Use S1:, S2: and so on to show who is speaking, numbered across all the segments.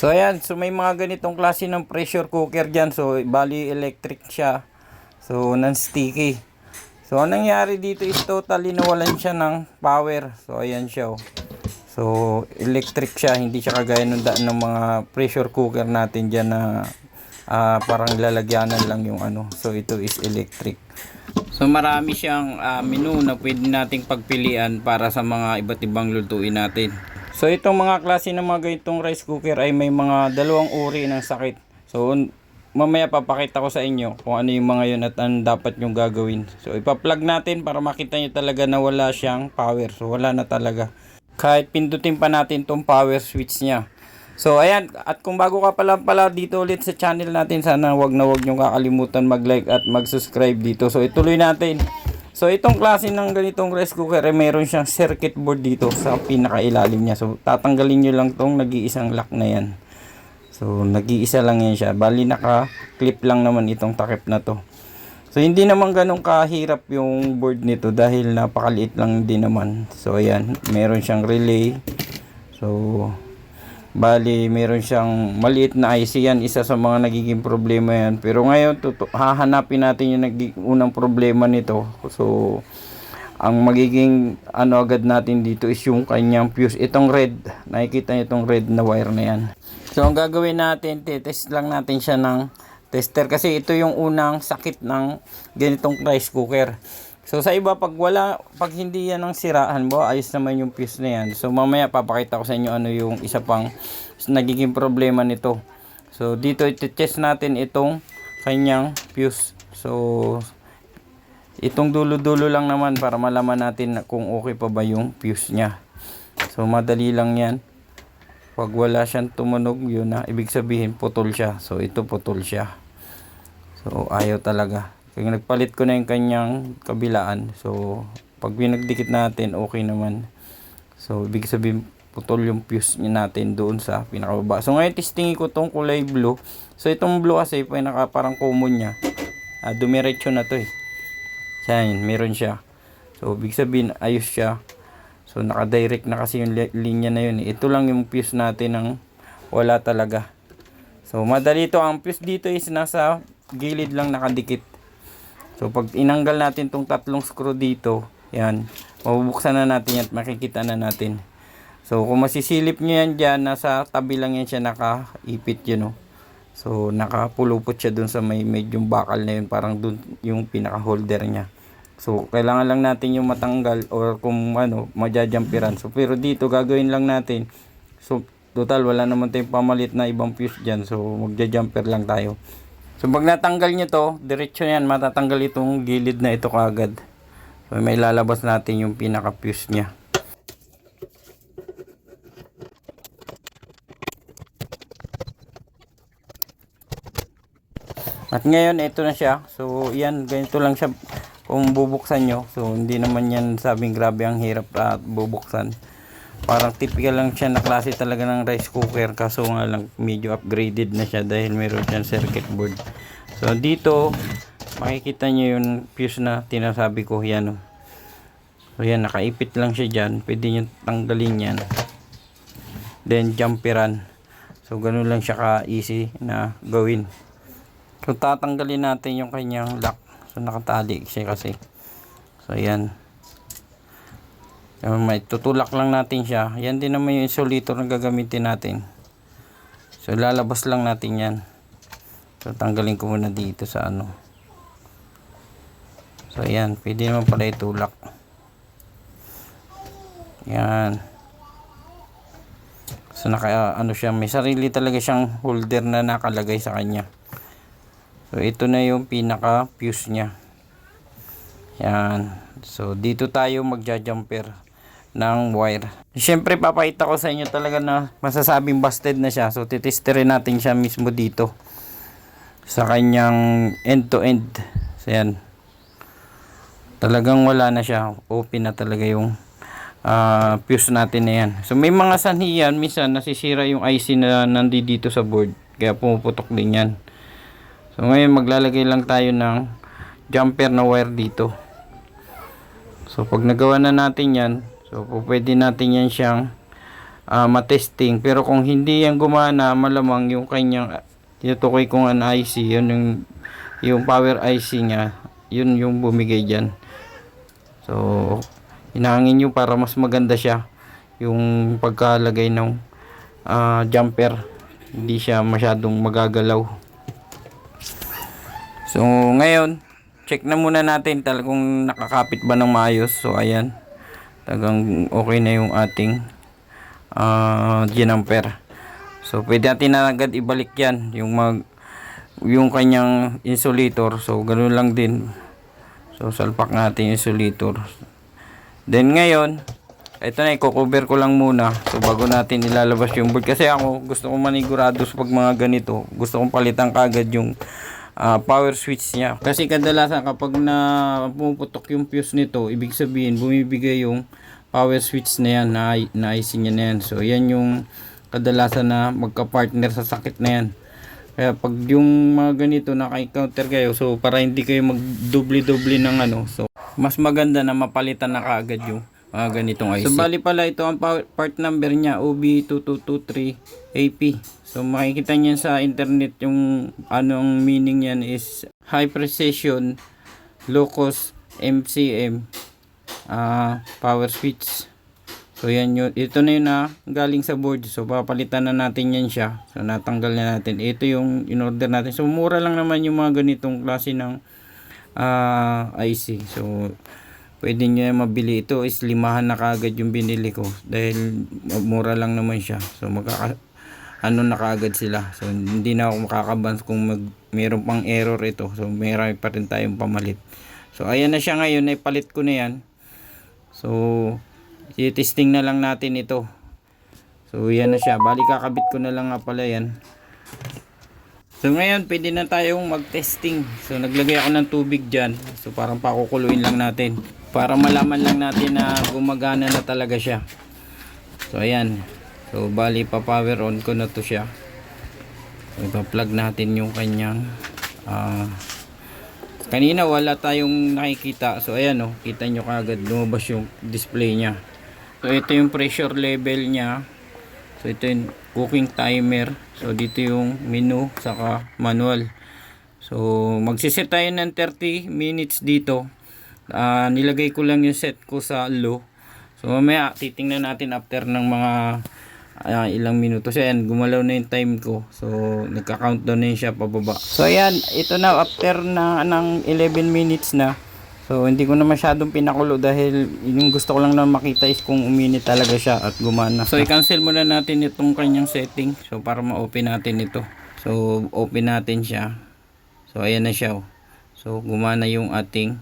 S1: So ayan, so may mga ganitong klase ng pressure cooker dyan. So bali electric siya. So non-sticky. So anong nangyari dito is totally nawalan siya ng power. So ayan siya. oh. So electric siya, hindi siya kagaya ng, ng mga pressure cooker natin dyan na ah, parang lalagyanan lang yung ano. So ito is electric. So marami siyang ah, menu na pwede nating pagpilian para sa mga iba't ibang lutuin natin. So itong mga klase ng mga ganitong rice cooker ay may mga dalawang uri ng sakit. So mamaya papakita ko sa inyo kung ano yung mga yun at ano dapat yung gagawin. So ipa-plug natin para makita nyo talaga na wala siyang power. So wala na talaga. Kahit pindutin pa natin tong power switch niya. So ayan, at kung bago ka pala pala dito ulit sa channel natin, sana wag na wag nyo kakalimutan mag-like at mag-subscribe dito. So ituloy natin. So itong klase ng ganitong rice cooker ay mayroon siyang circuit board dito sa pinakailalim niya. So tatanggalin nyo lang tong nag-iisang lock na yan. So nag-iisa lang yan siya. Bali naka-clip lang naman itong takip na to. So hindi naman ganun kahirap yung board nito dahil napakaliit lang din naman. So ayan, meron siyang relay. So bali meron siyang maliit na IC yan, isa sa mga nagiging problema yan. Pero ngayon tutu- hahanapin natin yung naging unang problema nito. So ang magiging ano agad natin dito is yung kanyang fuse. Itong red, nakikita niyo itong red na wire na yan. So ang gagawin natin, test lang natin siya ng tester kasi ito yung unang sakit ng ganitong rice cooker. So sa iba pag wala pag hindi yan ang siraan mo, ayos naman yung fuse na yan. So mamaya papakita ko sa inyo ano yung isa pang nagiging problema nito. So dito i-test natin itong kanyang fuse. So itong dulo-dulo lang naman para malaman natin na kung okay pa ba yung fuse niya. So madali lang yan. Pag wala siyang tumunog, yun na. Ibig sabihin, putol siya. So, ito putol siya. So, ayaw talaga. Kaya nagpalit ko na yung kanyang kabilaan. So, pag pinagdikit natin, okay naman. So, ibig sabihin, putol yung fuse niya natin doon sa pinakababa. So, ngayon, testingin ko tong kulay blue. So, itong blue kasi, pinaka parang common niya. Ah, dumiretso na to eh. Yan, meron siya. So, ibig sabihin, ayos siya. So, naka-direct na kasi yung li- linya na yun. eh. Ito lang yung fuse natin ng wala talaga. So, madali ito. Ang fuse dito is nasa gilid lang nakadikit. So, pag inanggal natin tong tatlong screw dito, yan, mabubuksan na natin at makikita na natin. So, kung masisilip nyo yan dyan, nasa tabi lang yan siya nakaipit yun, oh. So, nakapulupot siya dun sa may medyo bakal na yun, parang dun yung pinaka-holder niya. So, kailangan lang natin yung matanggal or kung ano, majajampiran. So, pero dito, gagawin lang natin. So, total, wala naman tayong pamalit na ibang fuse dyan. So, magja-jumper lang tayo. So, pag natanggal nyo to, diretso yan, matatanggal itong gilid na ito kagad. So, may lalabas natin yung pinaka-fuse niya. At ngayon, ito na siya. So, yan, ganito lang siya kung bubuksan nyo. So, hindi naman yan sabing grabe ang hirap at bubuksan. Parang typical lang siya na klase talaga ng rice cooker. Kaso nga lang, medyo upgraded na siya dahil meron siyang circuit board. So, dito, makikita nyo yung fuse na tinasabi ko. Yan, oh. So, yan, nakaipit lang siya dyan. Pwede nyo tanggalin yan. Then, jumperan. So, ganun lang siya ka-easy na gawin. So tatanggalin natin yung kanyang lock. So nakatali siya kasi. So ayan. So, may tutulak lang natin siya. Yan din naman yung insulator na gagamitin natin. So lalabas lang natin yan. So tanggalin ko muna dito sa ano. So ayan, pwede naman pala itulak. Yan. So naka ano siya, may sarili talaga siyang holder na nakalagay sa kanya. So, ito na yung pinaka fuse niya. Yan. So, dito tayo magja-jumper ng wire. Siyempre, papakita ko sa inyo talaga na masasabing busted na siya. So, titesterin natin siya mismo dito. Sa kanyang end-to-end. So, yan. Talagang wala na siya. Open na talaga yung ah, fuse natin na yan. So, may mga sanhi yan. Minsan, nasisira yung IC na nandito sa board. Kaya pumuputok din yan. So ngayon maglalagay lang tayo ng jumper na wire dito. So pag nagawa na natin yan, so pwede natin yan siyang ah, matesting. Pero kung hindi yan gumana, malamang yung kanyang tinutukoy kong an IC, yun yung, yung power IC niya, yun yung bumigay dyan. So, hinangin nyo para mas maganda siya yung pagkalagay ng ah, jumper. Hindi siya masyadong magagalaw. So, ngayon, check na muna natin talagang nakakapit ba ng maayos. So, ayan. Tagang okay na yung ating uh, jumper. So, pwede natin na agad ibalik yan. Yung mag yung kanyang insulator. So, ganoon lang din. So, salpak natin yung insulator. Then, ngayon, ito na, i-cover ko lang muna. So, bago natin ilalabas yung board. Kasi ako, gusto kong manigurado sa pag mga ganito. Gusto kong palitan kagad yung ah, power switch niya. Kasi kadalasan kapag na pumuputok yung fuse nito, ibig sabihin, bumibigay yung power switch na yan, na, na IC niya na yan. So, yan yung kadalasan na magka-partner sa sakit na yan. Kaya pag yung mga ganito naka-encounter kayo, so para hindi kayo magdubli-dubli ng ano, so mas maganda na mapalitan na kaagad yung mga ganitong IC. So bali pala ito ang part number niya OB2223AP. So makikita niyan sa internet yung anong meaning niyan is high precision low cost MCM ah, power switch. So yan yun. Ito na yun na galing sa board. So papalitan na natin yan siya. So natanggal na natin. Ito yung in-order natin. So mura lang naman yung mga ganitong klase ng ah, IC. So pwede nyo mabili. Ito is limahan na kagad yung binili ko. Dahil mura lang naman siya. So magkaka ano na kaagad sila. So hindi na ako makakabans kung mag mayroon pang error ito. So mayroon pa rin tayong pamalit. So ayan na siya ngayon. Ipalit ko na yan. So i-testing na lang natin ito. So yan na siya. Bali kakabit ko na lang nga pala yan. So ngayon pwede na tayong mag-testing. So naglagay ako ng tubig dyan. So parang pakukuluin lang natin. Para malaman lang natin na gumagana na talaga siya. So ayan. So bali pa power on ko na to siya. So ipa-plug natin yung kanyang ah Kanina wala tayong nakikita. So ayan oh, kita nyo kagad lumabas yung display niya. So ito yung pressure level niya. So ito yung cooking timer. So dito yung menu saka manual. So magsiset tayo ng 30 minutes dito. Ah, nilagay ko lang yung set ko sa low. So mamaya titingnan natin after ng mga ah, ilang minuto. So ayan, gumalaw na yung time ko. So nagka-countdown na yun siya pababa. So ayan, ito na after na ng 11 minutes na. So hindi ko na masyadong pinakulo dahil yung gusto ko lang na makita is kung uminit talaga siya at gumana. So i-cancel muna natin itong kanyang setting. So para ma-open natin ito. So open natin siya. So ayan na siya. oh. So gumana yung ating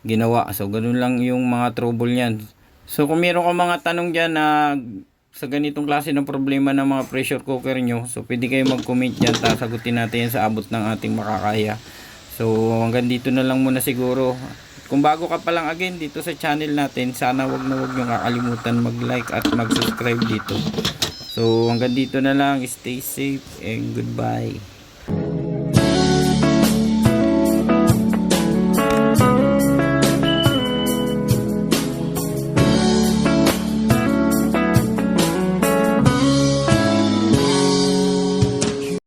S1: ginawa. So ganun lang yung mga trouble niyan. So kung meron ka mga tanong dyan na sa ganitong klase ng problema ng mga pressure cooker nyo, so pwede kayo mag-comment dyan, sasagutin natin yan sa abot ng ating makakaya. So hanggang dito na lang muna siguro. Kung bago ka pa lang again dito sa channel natin, sana wag na wag nyo kakalimutan mag-like at mag-subscribe dito. So hanggang dito na lang, stay safe and goodbye.